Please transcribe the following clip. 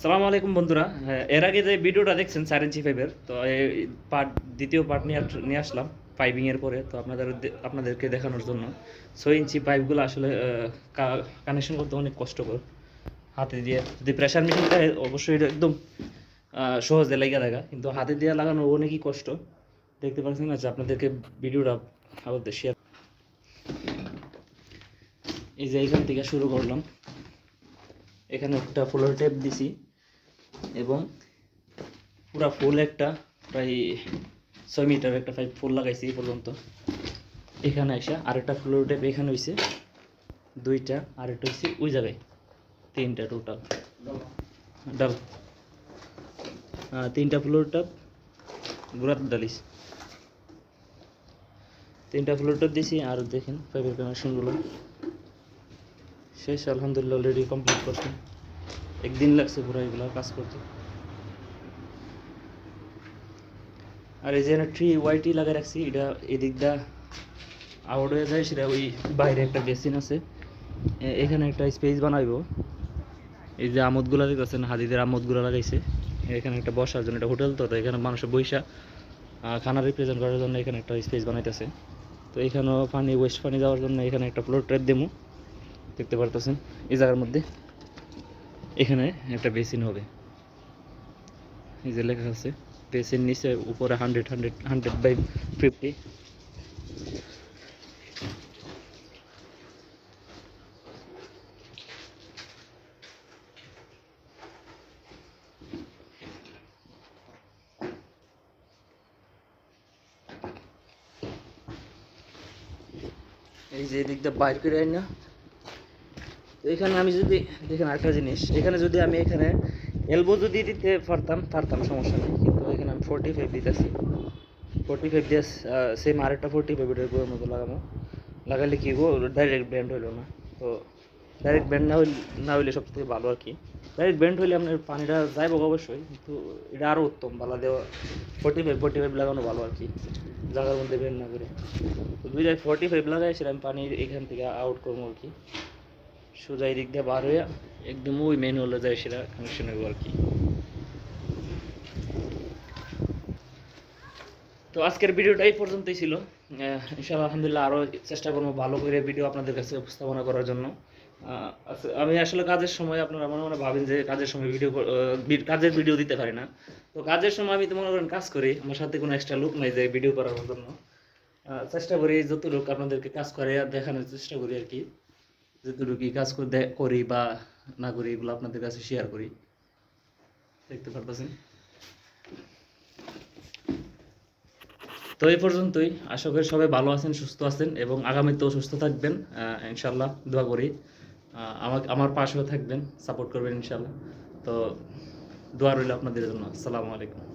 সালাম আলাইকুম বন্ধুরা। হ্যাঁ, এর আগে যে ভিডিওটা দেখছেন চার ইঞ্চি ফাইভের তো এই পার্ট দ্বিতীয় পার্ট নিয়ে নিয়ে আসলাম পাইপিং এর পরে তো আপনাদের আপনাদেরকে দেখানোর জন্য। ছয় ইঞ্চি পাইপগুলো আসলে কানেকশন করতে অনেক কষ্টকর। হাতে দিয়ে যদি প্রেশার মেশিন থাকে অবশ্যই এটা একদম সহজে লেগে থাকা। কিন্তু হাতে দিয়ে লাগানো অনেকই কষ্ট। দেখতে পাচ্ছেন না যে আপনাদেরকে ভিডিওটা আবার শেয়ার এই যে এইখান থেকে শুরু করলাম। এখানে একটা ফুলের টেপ দিছি এবং পুরা ফুল একটা প্রায় ছয় মিটার একটা পাইপ ফুল লাগাইছি এই পর্যন্ত। এখানে এসে আরেকটা ফুলের টেপ এখানে হইছে, দুইটা আর একটা হইছে ওই জায়গায়, তিনটা টোটাল ডাল। তিনটা ফ্লোর টপ গুড়াত ডালিস তিনটা ফ্লোর টপ দিছি আর দেখেন পাইপের কানেকশনগুলো শেষ, আলহামদুলিল্লাহ অলরেডি কমপ্লিট করছি। একদিন লাগছে পুরো এগুলো কাজ করতে। আর এই যে একটা ট্রি ওয়াইটি লাগাই রাখছি, এটা এদিকটা আউট হয়ে যায়, সেটা ওই বাইরে একটা বেসিন আছে। এখানে একটা স্পেস বানাইবো। এই যে আমোদগুলা দেখতেছেন, হাদিদের আমোদগুলা লাগাইছে। এখানে একটা বসার জন্য একটা হোটেল তো তো এখানে মানুষের বৈশা খানা রিপ্রেজেন্ট করার জন্য এখানে একটা স্পেস বানাইতেছে। তো এখানেও পানি ওয়েস্ট পানি যাওয়ার জন্য এখানে একটা ফ্লোর ট্রেপ দেবো দেখতে পারতেছেন, এই জায়গার মধ্যে। এখানে একটা বেসিন হবে। এই যে লেখা আছে, বেসিন নিচে, উপরে hundred hundred hundred by fifty এই যে এদিক দিয়ে বাইর করে না। এখানে আমি যদি, দেখেন আরেকটা জিনিস, এখানে যদি আমি এখানে এলবো যদি দিতে পারতাম পারতাম, সমস্যা নেই। কিন্তু এখানে আমি ফোর্টি ফাইভ দিতেছি। ফোর্টি ফাইভ দিয়ে সেম আরেকটা ফোর্টি ফাইভ এটার গোয়ের মতো লাগানো লাগালে কি গো? ডাইরেক্ট ব্যান্ড হইল না। তো ডাইরেক্ট ব্যান্ড না হইলে না হইলে সব থেকে ভালো আর কি। ডাইরেক্ট ব্যান্ড হইলে আপনার পানিটা যাইব অবশ্যই, কিন্তু এটা আরও উত্তম, বালা দেওয়া। ফোর্টি ফাইভ ফোর্টি ফাইভ লাগানো ভালো আর কি। জায়গার মধ্যে ব্যান্ড না করে। তো দুইটাই ফোর্টি ফাইভ লাগাই সেটা আমি পানি এখান থেকে আউট করব আর কি। সোজা এই দিক দিয়ে বার হয়ে একদম ওই মেন হলে যায় সেটা কানেকশন হইব আর কি। তো আজকের ভিডিওটা এই পর্যন্তই ছিল। ইনশাআল্লাহ আলহামদুলিল্লাহ আরও চেষ্টা করব ভালো করে ভিডিও আপনাদের কাছে উপস্থাপনা করার জন্য। আহ, আমি আসলে কাজের সময় আপনারা মনে মনে ভাবেন যে কাজের সময় ভিডিও কাজের ভিডিও দিতে পারি না। তো কাজের সময় আমি তো মনে করেন কাজ করি আমার সাথে কোনো এক্সট্রা লুক নাই যে ভিডিও করার জন্য। চেষ্টা করি যত লোক আপনাদেরকে কাজ করে দেখানোর চেষ্টা করি আর কি। যতটুকু কাজ করে বা না করি এগুলো আপনাদের কাছে শেয়ার করি। দেখতে পারতেছেন? তো এই পর্যন্তই। আশা করি সবাই ভালো আছেন, সুস্থ আছেন এবং আগামীতেও সুস্থ থাকবেন। ইনশাল্লাহ দোয়া করি। আমাকে আমার পাশেও থাকবেন, সাপোর্ট করবেন ইনশাল্লাহ তো দোয়া রইল আপনাদের জন্য। আসসালামু আলাইকুম।